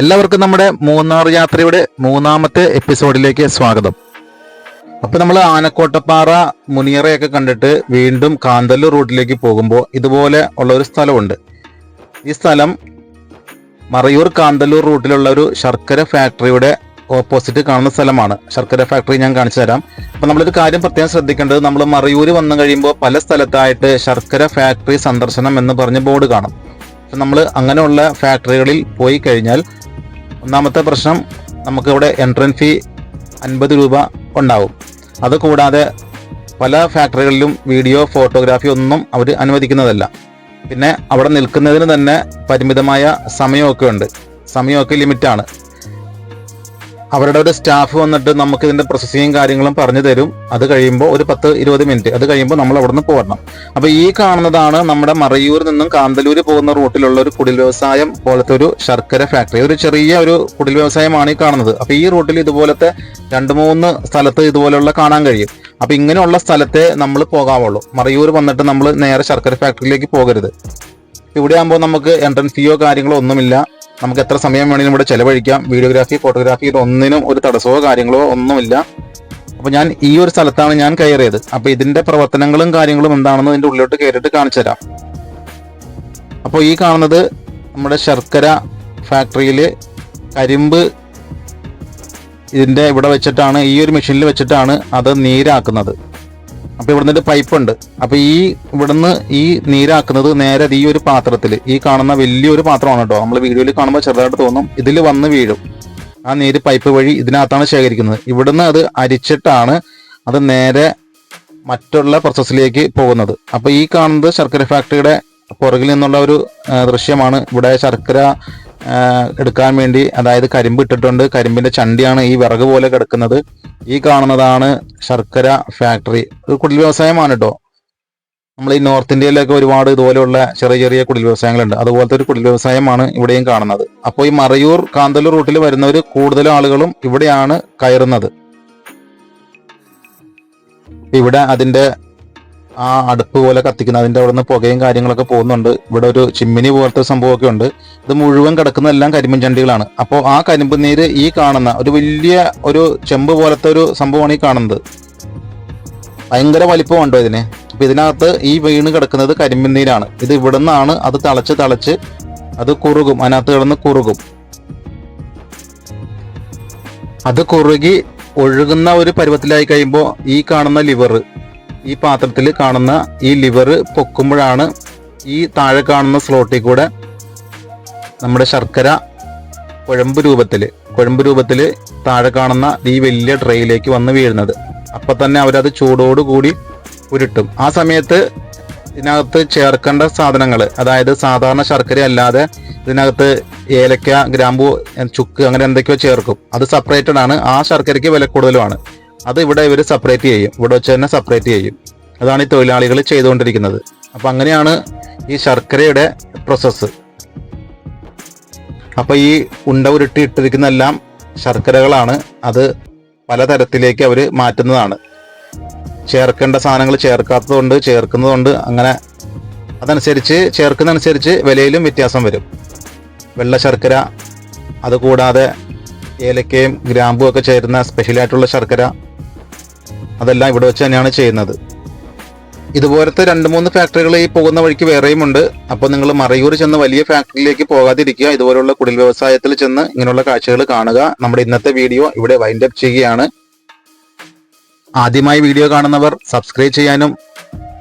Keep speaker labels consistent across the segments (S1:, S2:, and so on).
S1: എല്ലാവർക്കും നമ്മുടെ മൂന്നാർ യാത്രയുടെ മൂന്നാമത്തെ എപ്പിസോഡിലേക്ക് സ്വാഗതം. അപ്പൊ നമ്മൾ ആനക്കോട്ടപ്പാറ മുനിയറയൊക്കെ കണ്ടിട്ട് വീണ്ടും കാന്തല്ലൂർ റൂട്ടിലേക്ക് പോകുമ്പോൾ ഇതുപോലെ ഉള്ള ഒരു സ്ഥലമുണ്ട്. ഈ സ്ഥലം മറയൂർ കാന്തല്ലൂർ റൂട്ടിലുള്ള ഒരു ശർക്കര ഫാക്ടറിയുടെ ഓപ്പോസിറ്റ് കാണുന്ന സ്ഥലമാണ്. ശർക്കര ഫാക്ടറി ഞാൻ കാണിച്ചു തരാം. അപ്പൊ നമ്മളൊരു കാര്യം പ്രത്യേകം ശ്രദ്ധിക്കേണ്ടത് നമ്മൾ മറയൂർ വന്നു കഴിയുമ്പോൾ പല സ്ഥലത്തായിട്ട് ശർക്കര ഫാക്ടറി സന്ദർശനം എന്ന് പറഞ്ഞ് ബോർഡ് കാണും. നമ്മൾ അങ്ങനെയുള്ള ഫാക്ടറികളിൽ പോയി കഴിഞ്ഞാൽ ഒന്നാമത്തെ പ്രശ്നം നമുക്കിവിടെ എൻട്രൻസ് ഫീ അൻപത് രൂപ ഉണ്ടാവും. അത് കൂടാതെ പല ഫാക്ടറികളിലും വീഡിയോ ഫോട്ടോഗ്രാഫി ഒന്നും അവർ അനുവദിക്കുന്നതല്ല. പിന്നെ അവിടെ നിൽക്കുന്നതിന് തന്നെ പരിമിതമായ സമയമൊക്കെ ഉണ്ട് സമയമൊക്കെ ലിമിറ്റാണ് അവരുടെ ഒരു സ്റ്റാഫ് വന്നിട്ട് നമുക്ക് ഇതിന്റെ പ്രോസസ്സിങ്ങും കാര്യങ്ങളും പറഞ്ഞു തരും. അത് കഴിയുമ്പോൾ ഒരു പത്ത് ഇരുപത് മിനിറ്റ് അത് കഴിയുമ്പോൾ നമ്മൾ അവിടെ നിന്ന് പോരണം. അപ്പൊ ഈ കാണുന്നതാണ് നമ്മുടെ മറയൂരിൽ നിന്നും കാന്തലൂർ പോകുന്ന റൂട്ടിലുള്ള ഒരു കുടിൽ വ്യവസായം പോലത്തെ ഒരു ശർക്കര ഫാക്ടറി ഒരു ചെറിയ ഒരു കുടിൽ വ്യവസായമാണ് ഈ കാണുന്നത്. അപ്പൊ ഈ റൂട്ടിൽ ഇതുപോലത്തെ രണ്ട് മൂന്ന് സ്ഥലത്ത് ഇതുപോലെയുള്ള കാണാൻ കഴിയും. അപ്പൊ ഇങ്ങനെയുള്ള സ്ഥലത്തെ നമ്മൾ പോകാവുള്ളൂ. മറയൂർ വന്നിട്ട് നമ്മൾ നേരെ ശർക്കര ഫാക്ടറിയിലേക്ക് പോകരുത്. ഇവിടെ ആകുമ്പോൾ നമുക്ക് എൻട്രൻസ് ഫീയോ കാര്യങ്ങളോ ഒന്നുമില്ല. നമുക്ക് എത്ര സമയം വേണമെങ്കിലും ഇവിടെ ചെലവഴിക്കാം. വീഡിയോഗ്രാഫി ഫോട്ടോഗ്രാഫി ഇതൊന്നിനും ഒരു തടസ്സമോ കാര്യങ്ങളോ ഒന്നുമില്ല. അപ്പോൾ ഞാൻ ഈ ഒരു സ്ഥലത്താണ് ഞാൻ കയറിയത്. അപ്പോൾ ഇതിന്റെ പ്രവർത്തനങ്ങളും കാര്യങ്ങളും എന്താണെന്ന് ഇതിന്റെ ഉള്ളിലോട്ട് കയറിയിട്ട് കാണിച്ചു തരാം. അപ്പോൾ ഈ കാണുന്നത് നമ്മുടെ ശർക്കര ഫാക്ടറിയിൽ കരിമ്പ് ഇതിന്റെ ഇവിടെ വെച്ചിട്ടാണ് ഈ ഒരു മെഷീനിൽ വെച്ചിട്ടാണ് അത് നീരാക്കുന്നത്. അപ്പൊ ഇവിടുന്ന് ഒരു പൈപ്പ് ഉണ്ട്. അപ്പൊ ഈ ഇവിടുന്ന് ഈ നീരാക്കുന്നത് നേരെ ഈ ഒരു പാത്രത്തിൽ ഈ കാണുന്ന വലിയൊരു പാത്രമാണ് കേട്ടോ. നമ്മൾ വീഡിയോയിൽ കാണുമ്പോൾ ചെറുതായിട്ട് തോന്നും ഇതിൽ വന്ന് വീഴും. ആ നീര് പൈപ്പ് വഴി ഇതിനകത്താണ് ശേഖരിക്കുന്നത്. ഇവിടുന്ന് അത് അരിച്ചിട്ടാണ് അത് നേരെ മറ്റുള്ള പ്രോസസ്സിലേക്ക് പോകുന്നത്. അപ്പോൾ ഈ കാണുന്നത് ശർക്കര ഫാക്ടറിയുടെ പുറകിൽ നിന്നുള്ള ഒരു ദൃശ്യമാണ്. ഇവിടെ ശർക്കര എടുക്കാൻ വേണ്ടി അതായത് കരിമ്പ് ഇട്ടിട്ടുണ്ട്. കരിമ്പിന്റെ ചണ്ടിയാണ് ഈ വിറക് പോലെ കിടക്കുന്നത്. ഈ കാണുന്നതാണ് ശർക്കര ഫാക്ടറി ഒരു കുടിൽ വ്യവസായമാണ് കേട്ടോ. നമ്മൾ ഈ നോർത്ത് ഇന്ത്യയിലൊക്കെ ഒരുപാട് ഇതുപോലെയുള്ള ചെറിയ ചെറിയ കുടിൽ വ്യവസായങ്ങളുണ്ട്. അതുപോലത്തെ ഒരു കുടിൽ വ്യവസായമാണ് ഇവിടെയും കാണുന്നത്. അപ്പോൾ ഈ മറയൂർ കാന്തല്ലൂർ റൂട്ടിൽ വരുന്നവർ കൂടുതൽ ആളുകളും ഇവിടെയാണ് കയറുന്നത്. ഇവിടെ അതിന്റെ ആ അടുപ്പ് പോലെ കത്തിക്കുന്നത് അതിന്റെ അവിടെ നിന്ന് പുകയും കാര്യങ്ങളൊക്കെ പോകുന്നുണ്ട്. ഇവിടെ ഒരു ചിമ്മിനി പോലത്തെ സംഭവമൊക്കെ ഉണ്ട്. ഇത് മുഴുവൻ കിടക്കുന്നതെല്ലാം കരിമ്പൻ ചണ്ടികളാണ്. അപ്പോൾ ആ കരിമ്പ് നീര് ഈ കാണുന്ന ഒരു വലിയ ഒരു ചെമ്പ് പോലത്തെ ഒരു സംഭവമാണ് ഈ കാണുന്നത്. ഭയങ്കര വലിപ്പമുണ്ടോ ഇതിന്? അപ്പൊ ഇതിനകത്ത് ഈ വീണ് കിടക്കുന്നത് കരിമ്പിൻ നീരാണ്. ഇത് ഇവിടെ നിന്നാണ് അത് തിളച്ച് തിളച്ച് അത് കുറുകും. അതിനകത്ത് കിടന്ന് കുറുകും. അത് കുറുകി ഒഴുകുന്ന ഒരു പരുവത്തിലായി കഴിയുമ്പോൾ ഈ കാണുന്ന ലിവർ ഈ പാത്രത്തിൽ കാണുന്ന ഈ ലിവർ പൊക്കുമ്പോഴാണ് ഈ താഴെ കാണുന്ന സ്ലോട്ടിൽ കൂടെ നമ്മുടെ ശർക്കര കുഴമ്പ് രൂപത്തിൽ കുഴമ്പ് രൂപത്തിൽ താഴെ കാണുന്ന ഈ വലിയ ട്രേയിലേക്ക് വന്ന് വീഴുന്നത്. അപ്പൊ തന്നെ അവരത് ചൂടോടുകൂടി ഉരുട്ടും. ആ സമയത്ത് ഇതിനകത്ത് ചേർക്കേണ്ട സാധനങ്ങൾ അതായത് സാധാരണ ശർക്കര അല്ലാതെ ഇതിനകത്ത് ഏലക്ക ഗ്രാമ്പു ചുക്ക് അങ്ങനെ എന്തൊക്കെയോ ചേർക്കും. അത് സെപ്പറേറ്റഡ് ആണ്. ആ ശർക്കരയ്ക്ക് വില കൂടുതലുമാണ്. അത് ഇവിടെ ഇവർ സെപ്പറേറ്റ് ചെയ്യും. ഇവിടെ വെച്ച് തന്നെ സെപ്പറേറ്റ് ചെയ്യും. അതാണ് ഈ തൊഴിലാളികൾ ചെയ്തുകൊണ്ടിരിക്കുന്നത്. അപ്പം അങ്ങനെയാണ് ഈ ശർക്കരയുടെ പ്രോസസ്സ് അപ്പോൾ ഈ ഉണ്ട ഉരുട്ടി ഇട്ടിരിക്കുന്നതെല്ലാം ശർക്കരകളാണ്. അത് പലതരത്തിലേക്ക് അവർ മാറ്റുന്നതാണ്. ചേർക്കേണ്ട സാധനങ്ങൾ ചേർക്കാത്തതുകൊണ്ട് ചേർക്കുന്നതുകൊണ്ട് അങ്ങനെ അതനുസരിച്ച് ചേർക്കുന്നതനുസരിച്ച് വിലയിലും വ്യത്യാസം വരും. വെള്ള ശർക്കര അതുകൂടാതെ ഏലക്കയും ഗ്രാമ്പും ഒക്കെ ചേരുന്ന സ്പെഷ്യലായിട്ടുള്ള ശർക്കര അതെല്ലാം ഇവിടെ വെച്ച് തന്നെയാണ് ചെയ്യുന്നത്. ഇതുപോലത്തെ രണ്ട് മൂന്ന് ഫാക്ടറികൾ ഈ പോകുന്ന വഴിക്ക് വേറെയും ഉണ്ട്. അപ്പോൾ നിങ്ങൾ മറയൂർ ചെന്ന് വലിയ ഫാക്ടറിയിലേക്ക് പോകാതിരിക്കുക. ഇതുപോലുള്ള കുടിൽ വ്യവസായത്തിൽ ചെന്ന് ഇങ്ങനെയുള്ള കാഴ്ചകൾ കാണുക. നമ്മുടെ ഇന്നത്തെ വീഡിയോ ഇവിടെ വൈൻഡ് അപ്പ് ചെയ്യുകയാണ്. ആദ്യമായി വീഡിയോ കാണുന്നവർ സബ്സ്ക്രൈബ് ചെയ്യാനും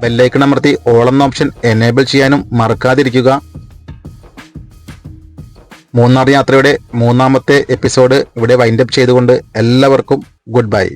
S1: ബെല്ലൈക്കൺ അമർത്തി എന്ന ഓപ്ഷൻ എനേബിൾ ചെയ്യാനും മറക്കാതിരിക്കുക. മൂന്നാർ യാത്രയുടെ മൂന്നാമത്തെ എപ്പിസോഡ് ഇവിടെ വൈൻഡ് അപ്പ് ചെയ്തുകൊണ്ട് എല്ലാവർക്കും ഗുഡ് ബൈ